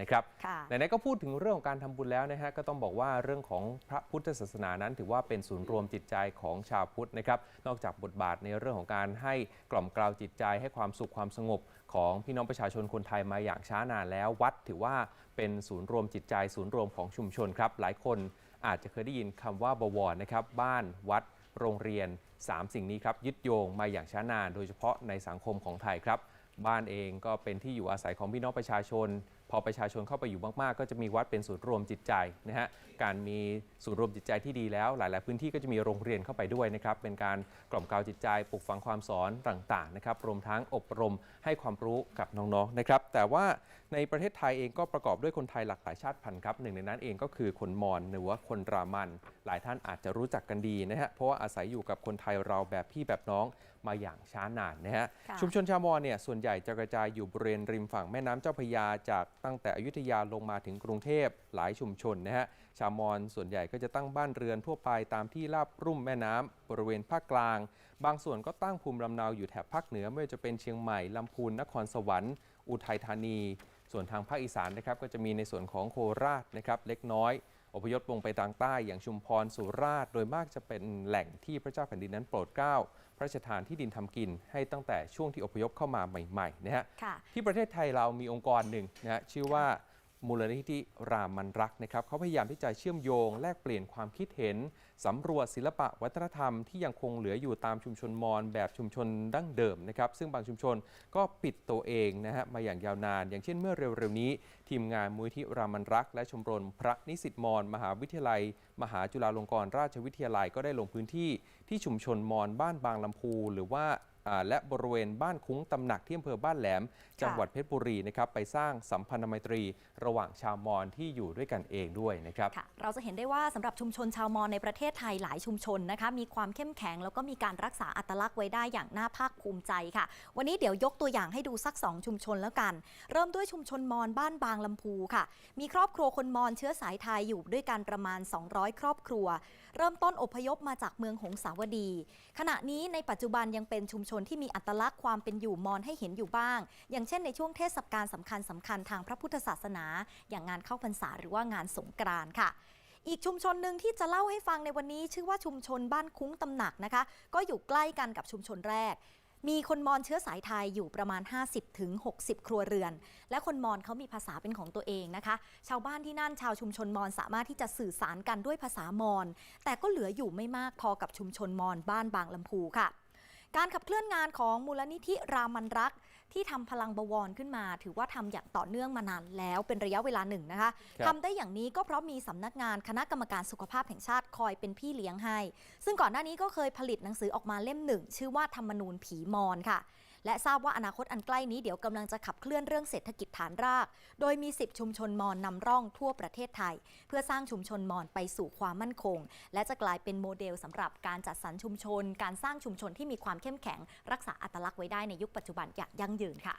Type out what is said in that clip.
นะครับค่ะไหนๆก็พูดถึงเรื่องของการทำบุญแล้วนะฮะก็ต้องบอกว่าเรื่องของพระพุทธศาสนานั้น ถือว่าเป็นศูนย์รวมจิตใจของชาวพุทธนะครับนอกจากบทบาทในเรื่องของการให้กล่อมกล่าวจิตใจ ให้ความสุขความสงบของพี่น้องประชาชนคนไทยมาอย่างช้านานแล้ว วัดถือว่าเป็นศูนย์รวมจิตใจ ศูนย์รวมของชุมชนครับหลายคนอาจจะเคยได้ยินคำว่าบวรนะครับบ้านวัดโรงเรียน 3 สิ่งนี้ครับยึดโยงมาอย่างช้านาน โดยเฉพาะในสังคมของไทยครับ บ้านเองก็เป็นที่อยู่อาศัยของพี่น้องประชาชน พอประชาชนเข้าไปอยู่มากๆ ก็จะมีวัดเป็นศูนย์รวมจิตใจนะฮะการมีศูนย์รวมจิตใจที่ดีแล้ว หลาย ๆ พื้นที่ก็จะมีโรงเรียนเข้าไปด้วยนะครับเป็นการกล่อมกล่าวจิตใจปลูกฝังความสอนต่างๆนะครับรวมทั้งอบรมให้ความรู้กับน้องๆนะครับแต่ว่าในประเทศไทยเองก็ประกอบด้วยคนไทยหลากหลายชาติพันธุ์ครับหนึ่งในนั้นเองก็คือคนมอญหรือว่าคนรามัน หลายท่านอาจจะรู้จักกันดีนะฮะเพราะว่าอาศัยอยู่กับคนไทยเราแบบพี่แบบน้อง มาอย่างช้านานนะฮะค่ะชุมชนชาวมอญเนี่ยส่วนใหญ่จะกระจายอยู่บริเวณริมฝั่งแม่น้ำเจ้าพระยาจากตั้งแต่อยุธยาลงมาถึงกรุงเทพหลายชุมชนนะฮะชาวมอญส่วนใหญ่ก็จะตั้งบ้านเรือนทั่วไปตามที่ราบรุ่มแม่น้ำบริเวณภาคกลาง บางส่วนก็ตั้งภูมิลำเนาอยู่แถบภาคเหนือไม่ว่าจะเป็นเชียงใหม่ลำพูนนครสวรรค์ อุทัยธานี ส่วนทางภาคอีสานนะครับก็จะมีในส่วนของโคราชนะครับเล็กน้อยอพยพลงไปทางใต้อย่างชุมพรสุราษฎร์โดยมากจะเป็นแหล่งที่พระเจ้าแผ่นดินนั้นโปรดเกล้า พระราชทานที่ดินทำกิน ให้ตั้งแต่ช่วงที่อพยพเข้ามาใหม่ๆนะฮะค่ะที่ประเทศไทยเรามีองค์กรหนึ่งนะฮะชื่อว่า มูลนิธิรามันรักนะครับเขาพยายามที่จะเชื่อมโยง แลกเปลี่ยนความคิดเห็นสำรวจศิลปะวัฒนธรรมที่ยังคงเหลืออยู่ตามชุมชนมอญแบบชุมชนดั้งเดิมนะครับซึ่งบางชุมชนก็ปิดตัวเองนะฮะมาอย่างยาวนาน อย่างเช่นเมื่อเร็วๆนี้ ทีมงานมูลที่รามันรัก และชมรมพระนิสิตมอญมหาวิทยาลัย มหาจุฬาลงกรณราชวิทยาลัยก็ได้ลงพื้นที่ที่ชุมชนมอญบ้านบางลำพู หรือว่า และบริเวณบ้านคุ้งตำหนักที่อำเภอบ้านแหลม จังหวัดเพชรบุรีนะครับไปสร้างสัมพันธไมตรี ระหว่างชาวมอญที่อยู่ด้วยกันเองด้วยนะครับค่ะเราจะเห็นได้ว่าสำหรับชุมชนชาวมอญในประเทศไทยหลายชุมชนนะคะมีความเข้มแข็งแล้วก็มีการรักษาอัตลักษณ์ไว้ได้อย่างน่าภาคภูมิใจค่ะ วันนี้เดี๋ยวยกตัวอย่างให้ดูสัก 2 ชุมชนแล้วกัน เริ่มด้วยชุมชนมอญบ้านบางลำพูค่ะ มีครอบครัวคนมอญเชื้อสายไทยอยู่ด้วยกันประมาณ 200 ครอบครัว เริ่มต้นอพยพมาจากเมืองหงสาวดี ขณะนี้ในปัจจุบันยังเป็นชุมชนที่มีอัตลักษณ์ความเป็นอยู่มอญให้เห็นอยู่บ้าง อย่างเช่นในช่วงเทศกาลสำคัญสำคัญๆทางพระพุทธศาสนา อย่างงานเข้าพรรษาหรือว่างานสงกรานต์ค่ะอีกชุมชนหนึ่งที่จะเล่าให้ฟังในวันนี้ ชื่อว่าชุมชนบ้านคุ้งตำหนักนะคะ ก็อยู่ใกล้กันกับชุมชนแรก มีคนมอญเชื้อสายไทยอยู่ประมาณ 50ถึง60ครัวเรือน และคนมอญเขามีภาษาเป็นของตัวเองนะคะ ชาวบ้านที่นั่นชาวชุมชนมอญสามารถที่จะสื่อสารกันด้วยภาษามอญแต่ก็เหลืออยู่ไม่มากพอกับชุมชนมอญบ้านบางลำพูค่ะ การขับเคลื่อนงานของมูลนิธิรามันรัก ที่ทำพลังบวรขึ้นมา ถือว่าทำอย่างต่อเนื่องมานานแล้วเป็นระยะเวลาหนึ่งนะคะทำได้อย่างนี้ก็เพราะมีสำนักงานคณะกรรมการสุขภาพแห่งชาติคอยเป็นพี่เลี้ยงให้ ซึ่งก่อนหน้านี้ก็เคยผลิตหนังสือออกมาเล่มหนึ่ง ชื่อว่าธรรมนูญผีมอนค่ะ และทราบว่าอนาคตอันใกล้นี้เดี๋ยวกำลังจะขับเคลื่อนเรื่องเศรษฐกิจฐานราก โดยมี 10 ชุมชนมอนนำร่องทั่วประเทศไทย เพื่อสร้างชุมชนมอนไปสู่ความมั่นคง และจะกลายเป็นโมเดลสำหรับการจัดสรรชุมชน การสร้างชุมชนที่มีความเข้มแข็ง รักษาอัตลักษณ์ไว้ได้ในยุคปัจจุบันอย่างยั่งยืนค่ะ